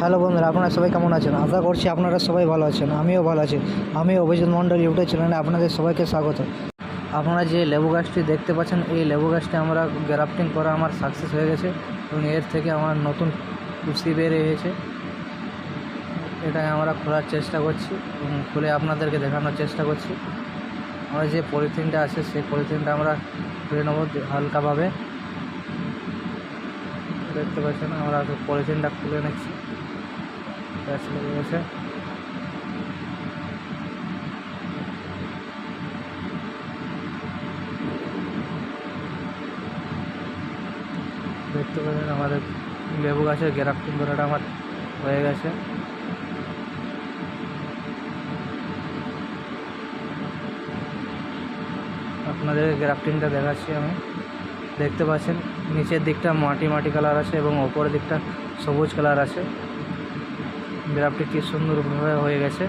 Hello বন্ধুরা, আপনারা সবাই কেমন আছেন? আশা করছি আপনারা সবাই ভালো আছেন, আমিও ভালো আছি। আমি অভিজিৎ মণ্ডল ইউটিউব চ্যানেলে আপনাদের সবাইকে স্বাগত। আপনারা যে লেবু গাছটি দেখতে পাচ্ছেন, এই লেবু গাছটি আমরা গ্রাফটিং করা আমার সাকসেস হয়ে গেছে এবং এর থেকে আমার নতুন কুশি বের হয়েছে। এটাকে আমরা খোলার চেষ্টা করছি এবং খুলে আপনাদেরকে দেখানোর চেষ্টা করছি। আমরা যে পলিথিনটা আছে, সেই পলিথিনটা আমরা খুলে নেব হালকাভাবে। দেখতে পাচ্ছেন, আমরা পলিথিনটা খুলে নিচ্ছি। গ্যাস লেগে গেছে দেখতে পাচ্ছেন আমাদের লেবু গাছের গ্রাফটিং করাটা আমার হয়ে গেছে। আপনাদের গ্রাফটিংটা দেখাচ্ছি আমি। দেখতে পাচ্ছেন, নিচের দিকটা মাটি মাটি কালার আছে এবং ওপরের দিকটা সবুজ কালার আছে। গ্রাফটি কি সুন্দরভাবে হয়ে গেছে।